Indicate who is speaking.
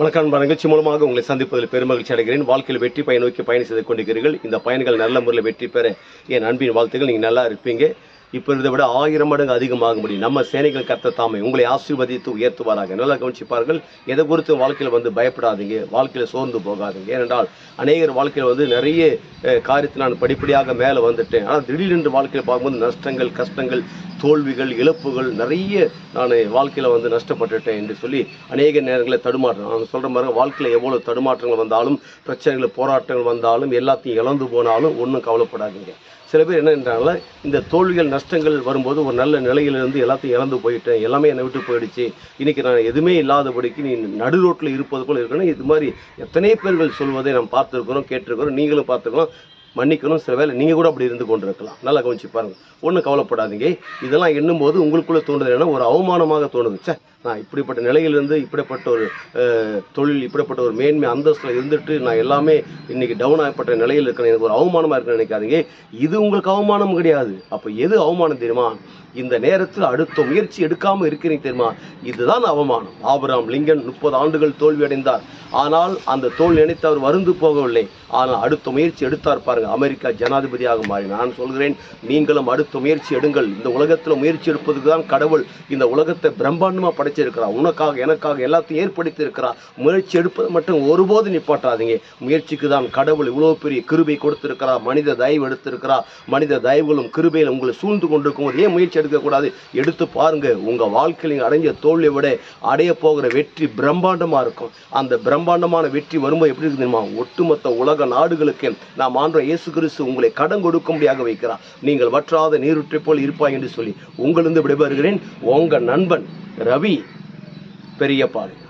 Speaker 1: வணக்கம் நிகழ்ச்சி மூலமாக உங்களை சந்திப்பதில் பெருமகிழ்ச்சி அடைகிறேன். வாழ்க்கையில் வெற்றி பயன் நோக்கி பயணம் செய்து கொண்டிருக்கிறீர்கள். இந்த பயன்கள் நல்ல முறையில் வெற்றி பெற என் அன்பின் வாழ்த்துக்கள். நீங்கள் நல்லா இருப்பீங்க. இப்போ இருந்ததை விட ஆயிரம் மடங்கு அதிகமாக முடியும். நம்ம சேனைகள் கத்த தாமை உங்களை ஆசீர்வதித்து உயர்த்துவாராக. நல்லா கவனிச்சுப்பார்கள். எதை குறித்து வாழ்க்கையில் வந்து பயப்படாதீங்க வாழ்க்கையில் சோர்ந்து போகாதீங்க. ஏனென்றால் அநேகர் வாழ்க்கையில் வந்து நிறைய காரியத்தில் காரியத்தை நான் படிப்படியாக மேலே வந்துட்டேன். ஆனால் திடீரென்று வாழ்க்கையில் பார்க்கும்போது நஷ்டங்கள் கஷ்டங்கள் தோல்விகள் இழப்புகள் நிறைய நான் வாழ்க்கையில் வந்து நஷ்டப்பட்டுட்டேன் என்று சொல்லி அநேக நேரங்களில் தடுமாற்றம் நான் சொல்கிற மாதிரி வாழ்க்கையில் எவ்வளோ தடுமாற்றங்கள் வந்தாலும் பிரச்சனைகள் போராட்டங்கள் வந்தாலும் எல்லாத்தையும் இழந்து போனாலும் ஒன்றும் கவலைப்படாதீங்க. சில பேர் என்ன என்றாங்களா இந்த தோல்விகள் கஷ்டங்கள் வரும்போது ஒரு நல்ல நிலையிலிருந்து எல்லாத்தையும் இழந்து போயிட்டேன். எல்லாமே என்னை விட்டு போயிடுச்சு. இன்னைக்கு நான் எதுவுமே இல்லாதபடிக்கு நீ நடு ரோட்டில் இருப்பது போல இருக்கணும் இது மாதிரி எத்தனை பேர்கள் சொல்வதை நாம் பார்த்துருக்குறோம் கேட்டிருக்கிறோம் நீங்களும் பார்த்துருக்கோம் மன்னிக்கணும். சில வேலை நீங்கள் கூட அப்படி இருந்து கொண்டிருக்கலாம். நல்லா கவனிச்சு பாருங்கள் ஒன்றும் கவலைப்படாதீங்க. இதெல்லாம் எண்ணும்போது உங்களுக்குள்ளே தோணுது என்ன ஒரு அவமானமாக தோணுது. ச்சே நான் இப்படிப்பட்ட நிலையிலிருந்து இப்படிப்பட்ட ஒரு தொழில் இப்படிப்பட்ட ஒரு மேன்மை அந்தஸ்தில் இருந்துட்டு நான் எல்லாமே இன்றைக்கி டவுன் ஆகப்பட்ட நிலையில் இருக்கிறேன் எனக்கு ஒரு அவமானமாக இருக்குன்னு நினைக்காதீங்க. இது உங்களுக்கு அவமானம் கிடையாது. அப்போ எது அவமானம் தெரியுமா? இந்த நேரத்தில் அடுத்த முயற்சி எடுக்காமல் இருக்கிறீங்க தெரியுமா? இதுதான் அவமானம். ஆபராம் லிங்கன் முப்பது ஆண்டுகள் தோல்வி அடைந்தார் ஆனால் அந்த தோல்வி நினைத்து அவர் வருந்து போகவில்லை. ஆனால் அடுத்த முயற்சி எடுத்தார் பாருங்க. அமெரிக்கா ஜனாதிபதியாக மாறி. நான் சொல்கிறேன் நீங்களும் அடுத்த முயற்சி எடுங்கள். இந்த உலகத்தில் முயற்சி எடுப்பதுக்கு தான் கடவுள் இந்த உலகத்தை பிரம்மாண்டமாக படைச்சிருக்கிறார். உனக்காக எனக்காக எல்லாத்தையும் ஏற்படுத்தி இருக்கிறார் முயற்சி எடுப்பது மட்டும் ஒருபோது நிப்பாட்டாதீங்க. முயற்சிக்கு தான் கடவுள் இவ்வளோ பெரிய கிருபை கொடுத்திருக்கிறார். மனித தயவு எடுத்திருக்கிறார். மனித தயவுகளும் கிருபையில் உங்களை சூழ்ந்து கொண்டிருக்கும். போது ஏன் முயற்சி எடுக்கக்கூடாது. எடுத்து பாருங்க உங்க வாழ்க்கையில் அடைஞ்ச தோல்வியை விட அடைய போகிற வெற்றி பிரம்மாண்டமா இருக்கும். அந்த பிரம்மாண்டமான வெற்றி வரும்போது எப்படி இருக்கு தெரியுமா? ஒட்டுமொத்த உலக நாடுகளுக்கு நாம் ஆண்ட இயேசு கிறிஸ்து உங்களை கடன் கொடுக்கும்படியாக வைக்கிறார். நீங்கள் வற்றாத நீருற்றை போல் இருப்பாய் என்று சொல்லி உங்களிருந்து விடைபெறுகிறேன். உங்க நண்பன் ரவி பெரியபாளையம்